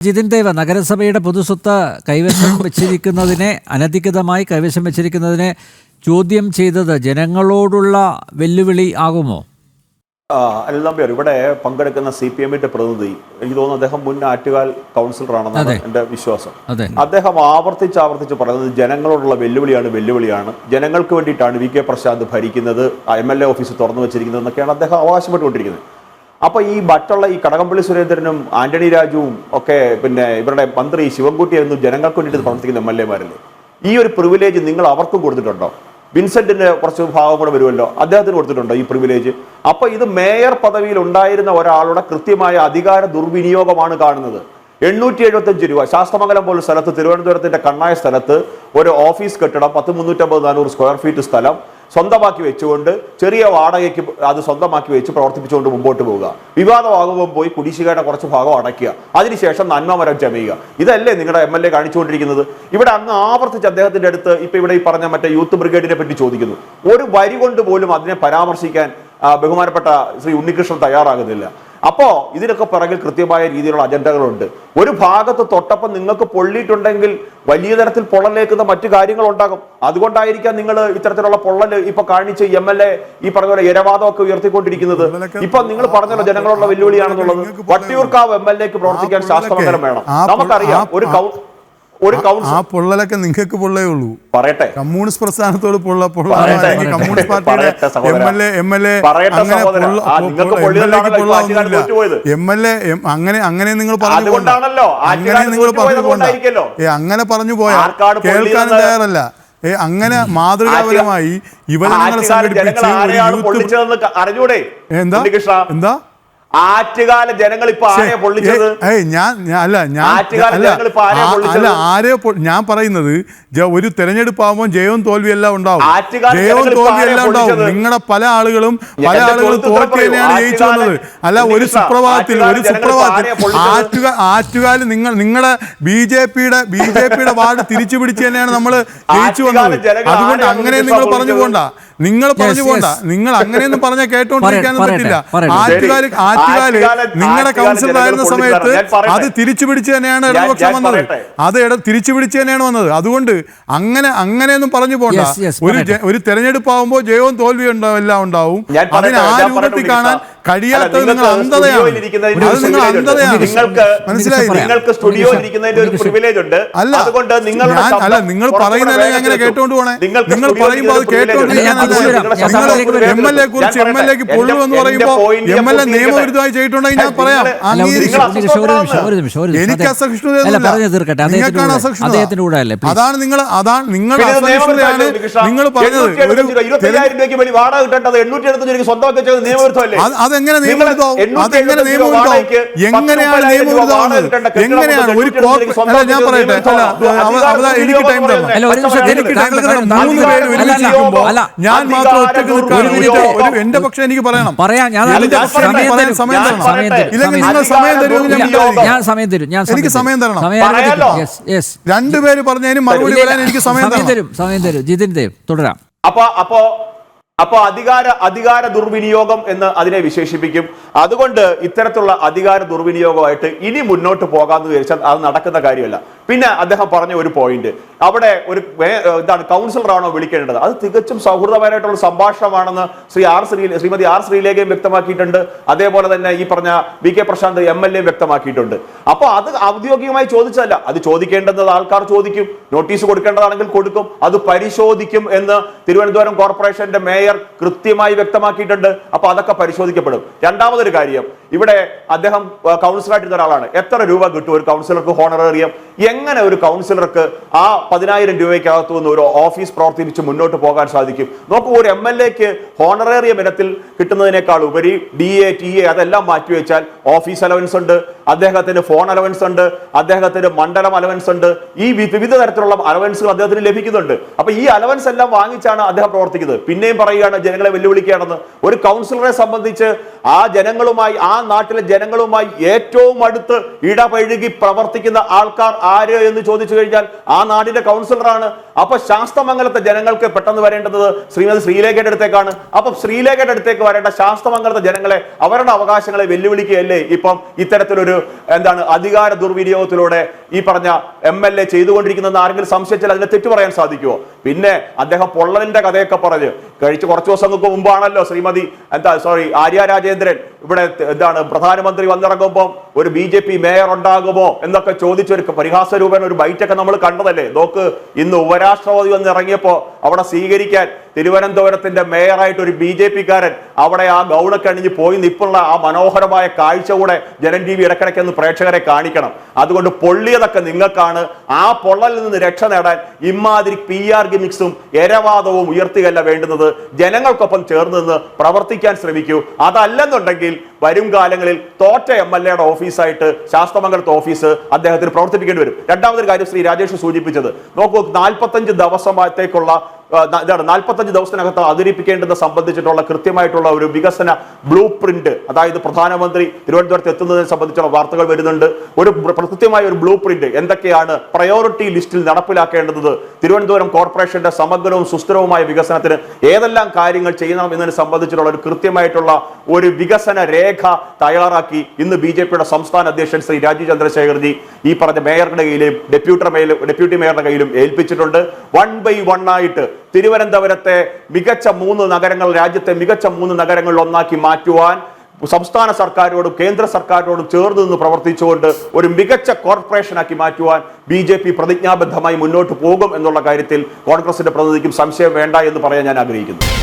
ജിതിൻ ദേവ നഗരസഭയുടെ പൊതുസ്വത്ത് കൈവശം വെച്ചിരിക്കുന്നതിനെ അനധികൃതമായി കൈവശം വെച്ചിരിക്കുന്നതിനെ ചോദ്യം ചെയ്തത് ജനങ്ങളോടുള്ള വെല്ലുവിളി ആകുമോ? അല്ല അനിൽ നമ്പ്യാർ ഇവിടെ പങ്കെടുക്കുന്ന സി പി എമ്മിന്റെ പ്രതിനിധി എനിക്ക് തോന്നുന്നു അദ്ദേഹം മുൻ ആറ്റുകാൽ കൗൺസിലറാണെന്നാണ്. എന്റെ വിശ്വാസം. അദ്ദേഹം ആവർത്തിച്ച് ആവർത്തിച്ച് പറയുന്നത് ജനങ്ങളോടുള്ള വെല്ലുവിളിയാണ് വെല്ലുവിളിയാണ്. ജനങ്ങൾക്ക് വേണ്ടിയിട്ടാണ് വി കെ പ്രശാന്ത് ഭരിക്കുന്നത് എം എൽ എ ഓഫീസ് തുറന്നു വെച്ചിരിക്കുന്നത് എന്നൊക്കെയാണ് അദ്ദേഹം അവകാശപ്പെട്ടുകൊണ്ടിരിക്കുന്നത്. അപ്പൊ ഈ മറ്റുള്ള ഈ കടകംപള്ളി സുരേന്ദ്രനും ആന്റണി രാജുവും ഒക്കെ പിന്നെ ഇവരുടെ മന്ത്രി ശിവൻകുട്ടിയായിരുന്നു ജനങ്ങൾക്ക് വേണ്ടിയിട്ട് പ്രവർത്തിക്കുന്ന എം എൽ എമാരല്ലേ? ഈ ഒരു പ്രിവിലേജ് നിങ്ങൾ അവർക്കും കൊടുത്തിട്ടുണ്ടോ? വിൻസെന്റിന് കുറച്ച് ഭാഗം കൂടെ വരുമല്ലോ അദ്ദേഹത്തിന് കൊടുത്തിട്ടുണ്ടോ ഈ പ്രിവിലേജ് അപ്പൊ ഇത് മേയർ പദവിയിൽ ഉണ്ടായിരുന്ന ഒരാളുടെ കൃത്യമായ അധികാര ദുർവിനിയോഗമാണ് കാണുന്നത്. എണ്ണൂറ്റി എഴുപത്തഞ്ച് രൂപ. ശാസ്ത്രമംഗലം പോലുള്ള സ്ഥലത്ത് തിരുവനന്തപുരത്തിന്റെ കണ്ണായ സ്ഥലത്ത് ഒരു ഓഫീസ് കെട്ടിടം പത്ത് മുന്നൂറ്റമ്പത് നാനൂറ് സ്ക്വയർ ഫീറ്റ് സ്ഥലം. സ്വന്തമാക്കി വെച്ചുകൊണ്ട് ചെറിയ വാടകയ്ക്ക് അത് സ്വന്തമാക്കി വെച്ച് പ്രവർത്തിപ്പിച്ചുകൊണ്ട് മുമ്പോട്ട് പോവുക. വിവാദമാകുമ്പോൾ പോയി കുടിശ്ശികയുടെ കുറച്ച് ഭാഗം അടയ്ക്കുക. അതിനുശേഷം നന്മ മരം ചമയുക ഇതല്ലേ നിങ്ങളുടെ എം എൽ എ കാണിച്ചുകൊണ്ടിരിക്കുന്നത്? ഇവിടെ അങ്ങ് ആവർത്തിച്ച് അദ്ദേഹത്തിന്റെ അടുത്ത് ഇപ്പൊ ഇവിടെ ഈ പറഞ്ഞ മറ്റേ യൂത്ത് ബ്രിഗേഡിനെ പറ്റി ചോദിക്കുന്നു. ഒരു വരി കൊണ്ട് പോലും അതിനെ പരാമർശിക്കാൻ ബഹുമാനപ്പെട്ട ശ്രീ ഉണ്ണികൃഷ്ണൻ തയ്യാറാകുന്നില്ല. അപ്പോ ഇതിനൊക്കെ പിറകിൽ കൃത്യമായ രീതിയിലുള്ള അജണ്ടകളുണ്ട്. ഒരു ഭാഗത്ത് തൊട്ടപ്പം നിങ്ങൾക്ക് പൊള്ളിയിട്ടുണ്ടെങ്കിൽ വലിയ തരത്തിൽ പൊള്ളലേക്കുന്ന മറ്റു കാര്യങ്ങൾ ഉണ്ടാകും അതുകൊണ്ടായിരിക്കാം നിങ്ങൾ ഇത്തരത്തിലുള്ള പൊള്ളൽ ഇപ്പൊ കാണിച്ച് എം എൽ എ ഈ പറഞ്ഞ പോലെ ഇരവാദമൊക്കെ ഉയർത്തിക്കൊണ്ടിരിക്കുന്നത്. ഇപ്പൊ നിങ്ങൾ പറഞ്ഞല്ലോ ജനങ്ങളുള്ള വെല്ലുവിളിയാണെന്നുള്ളത് വട്ടിയൂർക്കാവ് എം എൽ എക്ക് പ്രവർത്തിക്കാൻ ആ ശാസ്ത്രമംഗലം വേണം. നമുക്കറിയാം ഒരു കൗ- ഒരു ആ പൊള്ളലൊക്കെ നിങ്ങൾക്ക് പൊള്ളേ ഉള്ളൂ. പറയട്ടെ. കമ്മ്യൂണിസ്റ്റ് പ്രസ്ഥാനത്തോട് പൊള്ള പൊള്ള കമ്മ്യൂണിസ്റ്റ് പാർട്ടിയുടെ പറയട്ടെ സഹോദരാ. M L A M L A പറയട്ടെ അങ്ങനെ. എം എൽ എ അങ്ങനെ അങ്ങനെ നിങ്ങൾ പറഞ്ഞു അങ്ങനെ നിങ്ങൾ പറഞ്ഞു ഏ അങ്ങനെ പറഞ്ഞു പോയാൽ കേൾക്കാൻ കേൾക്കാനും തയ്യാറല്ല. ഏ അങ്ങനെ മാതൃകാപരമായി ഇവരെ സംഘടിപ്പിച്ച് എന്താ? എന്താ? ആറ്റുകാല ജനങ്ങൾ ഇപ്പൊ ആരെ പൊള്ളിച്ചത്? ഞാൻ അല്ല ഞാൻ അല്ല ആരെ ഞാൻ പറയുന്നത് ഒരു തെരഞ്ഞെടുപ്പ് ആകുമ്പോൾ ജയവും തോൽവിയെല്ലാം എല്ലാം ഉണ്ടാവും. ജയവും ആരെയാ എല്ലാം ഉണ്ടാവും. നിങ്ങളുടെ പല ആളുകളും പല ആളുകളും ചോദ്യത്തിന് തോറ്റ് തന്നെയാണ് ജയിച്ചു വന്നത്. അല്ല ഒരു സുപ്രഭാതത്തിൽ ഒരു സുപ്രഭാതത്തിൽ? ആറ്റുക ആറ്റുകാൽ നിങ്ങൾ നിങ്ങളുടെ ബി ജെ പിയുടെ ബി ജെ പിയുടെ വാർഡ് തിരിച്ചു പിടിച്ച് തന്നെയാണ് നമ്മൾ ജയിച്ചു വന്നത്. അതുകൊണ്ട് അങ്ങനെ നിങ്ങൾ പറഞ്ഞു പോകണ്ട പോണ്ട നിങ്ങൾ പറഞ്ഞു പോണ്ട. നിങ്ങൾ അങ്ങനെയൊന്നും പറഞ്ഞ കേട്ടോണ്ടിരിക്കാനും പറ്റില്ല. ആറ്റുകാൽ ആറ്റുകാൽ നിങ്ങളുടെ കൗൺസിലായിരുന്ന കൗൺസിലറായിരുന്ന സമയത്ത്. അത് തിരിച്ചു പിടിച്ച് തന്നെയാണ് ഇടതുപക്ഷം വന്നത്. അത് ഇട തിരിച്ചു പിടിച്ച് തന്നെയാണ് വന്നത്. അതുകൊണ്ട് അങ്ങനെ അങ്ങനെയൊന്നും പറഞ്ഞു പോണ്ട. ഒരു ഒരു തെരഞ്ഞെടുപ്പ് ആവുമ്പോൾ ജയവും തോൽവിയും ഉണ്ടാവും എല്ലാം ഉണ്ടാവും. അതിന് ആ രൂപത്തിൽ കാണാൻ. കഴിയാത്തത് നിങ്ങൾ അന്ധതയാണ്. നിങ്ങൾ അന്ധതയാണ്. നിങ്ങൾക്ക് നിങ്ങൾക്ക് സ്റ്റുഡിയോയിൽ ഇരിക്കുന്നതിന്റെ ഒരു പ്രിവിലേജ് ഉണ്ട്. അല്ല അതുകൊണ്ട് നിങ്ങളുടെ അല്ല നിങ്ങൾ കുറച്ചുകൂടെ പറയുന്നതല്ലേ വേഗത്തിൽ അങ്ങനെ കേട്ടോണ്ട് പോണേ? നിങ്ങൾ പറയുമ്പോൾ അത് കേട്ടോണ്ട് ഞാൻ നിങ്ങളുടെ ഞാൻ ശബ്ദം താങ്കളിലേക്ക് കുറച്ചുകൂടെ എം എൽ എ കുറിച്ച് ഞാൻ എം എൽ എക്ക് പൊള്ളു എന്ന് പറയുമ്പോൾ point ഞാൻ എം എൽ എ നിയമവിരുദ്ധമായി ചെയ്തിട്ടുണ്ടെങ്കിൽ ഞാൻ പറയാം. നിങ്ങൾ- ഒരു നിമിഷം, ഒരു നിമിഷം, ഒരു നിമിഷം, എനിക്ക് അസഹിഷ്ണുതയൊന്നുമില്ല. നിങ്ങൾക്കാണ് അസഹിഷ്ണുത. അല്ലേ, അതാണ് നിങ്ങൾ അതാണ് നിങ്ങളുടെ അസഹിഷ്ണുതയാണ് നിങ്ങൾ പറഞ്ഞത്. ഒരു 875 രൂപ, ഇരുപത്തയ്യായിരം രൂപയ്ക്ക് വേണ്ടി വാടക കിട്ടേണ്ടത് എണ്ണൂറ്റി എഴുപത്തഞ്ച് രൂപയ്ക്ക് സ്വന്തമാക്കി വെച്ചത് നിയമവിരുദ്ധമല്ലേ? അത് അതെങ്ങനെ നിങ്ങൾ നിയമവിരുദ്ധമാവും? 875 അതെങ്ങനെ നിയമവിരുദ്ധമാവും? എങ്ങനെയാണ് നിയമവിരുദ്ധമാവുന്നത്? എങ്ങനെയാണ് ഒരു 875 കോർപ്പ- അല്ല, ഞാൻ പറയട്ടെ. അല്ല, എനിക്ക് തരണം. മൂന്ന് പേര് ഒരുമിച്ച് നിൽക്കുമ്പോൾ ഞാൻ മാത്രം ഒറ്റയ്ക്ക് നിൽക്കുകയാണ്. ഒരു മിനിറ്റ്. ഒരു എന്റെ പക്ഷം എനിക്ക് പറയണം പറയാം ഞാൻ സമയം തരണം ഇല്ലെങ്കിൽ നിങ്ങൾ സമയം തരുമെന്ന് ഞാൻ സമയം തരും ഞാൻ എനിക്ക് സമയം തരണം. രണ്ടുപേര് പറഞ്ഞതിന് മറുപടി പറയാൻ എനിക്ക് സമയം തരും സമയം തരും ജിതിൻ ദേവ് തുടരാം അപ്പൊ അപ്പോ അപ്പൊ അധികാര അധികാര ദുർവിനിയോഗം എന്ന് അതിനെ വിശേഷിപ്പിക്കും. അതുകൊണ്ട് ഇത്തരത്തിലുള്ള അധികാര ദുർവിനിയോഗമായിട്ട് ഇനി മുന്നോട്ട് പോകാമെന്ന് വിചാരിച്ചാൽ അത് നടക്കുന്ന കാര്യമല്ല. പിന്നെ അദ്ദേഹം പറഞ്ഞ ഒരു പോയിന്റ് അവിടെ ഒരു എന്താണ് കൗൺസിലറാണോ വിളിക്കേണ്ടത്? അത് തികച്ചും സൗഹൃദപരമായിട്ടുള്ള സംഭാഷണമാണെന്ന് ശ്രീ ആർ ശ്രീ ശ്രീമതി ആർ ശ്രീലേഖയും വ്യക്തമാക്കിയിട്ടുണ്ട്. അതേപോലെ തന്നെ ഈ പറഞ്ഞ V K Prashanth M L A വ്യക്തമാക്കിയിട്ടുണ്ട്. അപ്പൊ അത് ഔദ്യോഗികമായി ചോദിച്ചതല്ല. അത് ചോദിക്കേണ്ടത് ആൾക്കാർ ചോദിക്കും. നോട്ടീസ് കൊടുക്കേണ്ടതാണെങ്കിൽ കൊടുക്കും. അത് പരിശോധിക്കും എന്ന് തിരുവനന്തപുരം കോർപ്പറേഷന്റെ മേയർ കൃത്യമായി വ്യക്തമാക്കിയിട്ടുണ്ട്. അപ്പൊ അതൊക്കെ പരിശോധിക്കപ്പെടും. രണ്ടാമതൊരു കാര്യം ഇവിടെ അദ്ദേഹം കൗൺസിലായിട്ട് ഒരാളാണ്. എത്ര രൂപ കിട്ടും ഒരു കൗൺസിലർക്ക് ഹോണറേറിയം എങ്ങനെ ഒരു കൗൺസിലർക്ക് ആ പതിനായിരം രൂപയ്ക്കകത്തു നിന്ന് ഒരു ഓഫീസ് പ്രവർത്തിപ്പിച്ച് മുന്നോട്ട് പോകാൻ സാധിക്കും? നോക്കൂ ഒരു എം എൽ എക്ക് ഹോണറേറിയം ഇനത്തിൽ കിട്ടുന്നതിനേക്കാൾ ഉപരി ഡി എ ടി എ അതെല്ലാം മാറ്റിവെച്ചാൽ ഓഫീസ് അലവൻസ് ഉണ്ട് അദ്ദേഹത്തിന് ഫോൺ അലവൻസ് ഉണ്ട് അദ്ദേഹത്തിന് മണ്ഡലം അലവൻസ് ഉണ്ട് ഈ വിവിധ തരത്തിലുള്ള അലവൻസുകൾ അദ്ദേഹത്തിന് ലഭിക്കുന്നുണ്ട്. അപ്പൊ ഈ അലവൻസ് എല്ലാം വാങ്ങിച്ചാണ് അദ്ദേഹം പ്രവർത്തിക്കുന്നത്. പിന്നെയും പറയുകയാണ് ജനങ്ങളെ വെല്ലുവിളിക്കുകയാണെന്ന്. ഒരു കൗൺസിലറെ സംബന്ധിച്ച് ആ ജനങ്ങളുമായി ആ നാട്ടിലെ ജനങ്ങളുമായി ഏറ്റവും അടുത്ത് ഇടപഴകി പ്രവർത്തിക്കുന്ന ആൾക്കാർ ആര് എന്ന് ചോദിച്ചു കഴിഞ്ഞാൽ ആ നാടിന്റെ കൗൺസിലറാണ്. അപ്പൊ ശാസ്തമംഗലത്തെ ജനങ്ങൾക്ക് പെട്ടെന്ന് വരേണ്ടത് ശ്രീമതി ശ്രീലേഖയുടെ അടുത്തേക്കാണ്. അപ്പൊ ശ്രീലേഖയുടെ അടുത്തേക്ക് വരേണ്ട ശാസ്തമംഗലത്തെ ജനങ്ങളെ അവരുടെ അവകാശങ്ങളെ വെല്ലുവിളിക്കുകയല്ലേ? ഇപ്പം ഇത്തരത്തിലൊരു എന്താണ് അധികാര ദുർവിനിയോഗത്തിലൂടെ ഈ പറഞ്ഞ എം എൽ എ ചെയ്തുകൊണ്ടിരിക്കുന്നതെന്ന് ആരെങ്കിലും സംശയിച്ചാൽ അതിനെ തെറ്റു പറയാൻ സാധിക്കുമോ പിന്നെ അദ്ദേഹം പൊള്ളലിന്റെ കഥയൊക്കെ പറഞ്ഞ് കഴിച്ച് കുറച്ച് ദിവസങ്ങൾക്ക് മുമ്പാണല്ലോ ശ്രീമതി എന്താ സോറി ആര്യ രാജേന്ദ്രൻ ഇവിടെ എന്താണ് പ്രധാനമന്ത്രി വന്നിറങ്ങുമ്പോൾ ഒരു ബി ജെ പി മേയർ ഉണ്ടാകുമോ എന്നൊക്കെ ചോദിച്ചൊരു പരിഹാസ രൂപേണ ഒരു ബൈറ്റൊക്കെ നമ്മൾ കണ്ടതല്ലേ? നോക്ക് ഇന്ന് ഉപരാഷ്ട്രപതി വന്ന് ഇറങ്ങിയപ്പോ അവിടെ സ്വീകരിക്കാൻ തിരുവനന്തപുരത്തിന്റെ മേയറായിട്ട് ഒരു ബി ജെ പിക്കാരൻ അവിടെ ആ ഗൗണൊക്കെ അണിഞ്ഞ് പോയി നിൽപ്പുള്ള ആ മനോഹരമായ കാഴ്ച കൂടെ ജനം ടി വി ഇടക്കിടയ്ക്ക് ഒന്ന് പ്രേക്ഷകരെ കാണിക്കണം. അതുകൊണ്ട് പൊള്ളിയതൊക്കെ നിങ്ങൾക്കാണ്. ആ പൊള്ളലിൽ നിന്ന് രക്ഷ നേടാൻ ഇമാതിരി പി ആർ ഗിമിക്സും എരവാദവും ഉയർത്തുകയല്ല വേണ്ടുന്നത്. ജനങ്ങൾക്കൊപ്പം ചേർന്ന് നിന്ന് പ്രവർത്തിക്കാൻ ശ്രമിക്കൂ. അതല്ലെന്നുണ്ടെങ്കിൽ വരും കാലങ്ങളിൽ തോറ്റ എം എൽ എയുടെ ഓഫീസായിട്ട് ശാസ്ത്രമംഗലത്തെ ഓഫീസ് അദ്ദേഹത്തിന് പ്രവർത്തിപ്പിക്കേണ്ടി വരും. രണ്ടാമതൊരു കാര്യം ശ്രീ രാജേഷ് സൂചിപ്പിച്ചത്. നോക്കൂ നാൽപ്പത്തഞ്ച് ദിവസത്തേക്കുള്ള ഇതാണ് നാൽപ്പത്തഞ്ച് ദിവസത്തിനകത്ത് അവതരിപ്പിക്കേണ്ടത് സംബന്ധിച്ചിട്ടുള്ള കൃത്യമായിട്ടുള്ള ഒരു വികസന ബ്ലൂ പ്രിന്റ് അതായത് പ്രധാനമന്ത്രി തിരുവനന്തപുരത്ത് എത്തുന്നതിനെ സംബന്ധിച്ചുള്ള വാർത്തകൾ വരുന്നുണ്ട്. ഒരു കൃത്യമായ ഒരു ബ്ലൂ പ്രിന്റ് എന്തൊക്കെയാണ് പ്രയോറിറ്റി ലിസ്റ്റിൽ നടപ്പിലാക്കേണ്ടത്? തിരുവനന്തപുരം കോർപ്പറേഷന്റെ സമഗ്രവും സുസ്ഥിരവുമായ വികസനത്തിന് ഏതെല്ലാം കാര്യങ്ങൾ ചെയ്യണം എന്നതിനെ സംബന്ധിച്ചിട്ടുള്ള ഒരു കൃത്യമായിട്ടുള്ള ഒരു വികസന രേഖ തയ്യാറാക്കി ഇന്ന് ബി ജെ പിയുടെ സംസ്ഥാന അധ്യക്ഷൻ ശ്രീ രാജീവ് ചന്ദ്രശേഖർജി ഈ പറഞ്ഞ മേയറുടെ കയ്യിലും ഡെപ്യൂട്ടി മേയർ ഡെപ്യൂട്ടി മേയറുടെ കയ്യിലും ഏൽപ്പിച്ചിട്ടുണ്ട്. വൺ ബൈ വൺ ആയിട്ട് തിരുവനന്തപുരത്തെ മികച്ച മൂന്ന് നഗരങ്ങൾ രാജ്യത്തെ മികച്ച മൂന്ന് നഗരങ്ങളിൽ ഒന്നാക്കി മാറ്റുവാൻ സംസ്ഥാന സർക്കാരോടും കേന്ദ്ര സർക്കാരിനോടും ചേർന്ന് നിന്ന് പ്രവർത്തിച്ചുകൊണ്ട് ഒരു മികച്ച കോർപ്പറേഷനാക്കി മാറ്റുവാൻ ബി ജെ പി പ്രതിജ്ഞാബദ്ധമായി മുന്നോട്ട് പോകും എന്നുള്ള കാര്യത്തിൽ കോൺഗ്രസിന്റെ പ്രതിനിധിക്കും സംശയം വേണ്ട എന്ന് പറയാൻ ഞാൻ ആഗ്രഹിക്കുന്നു.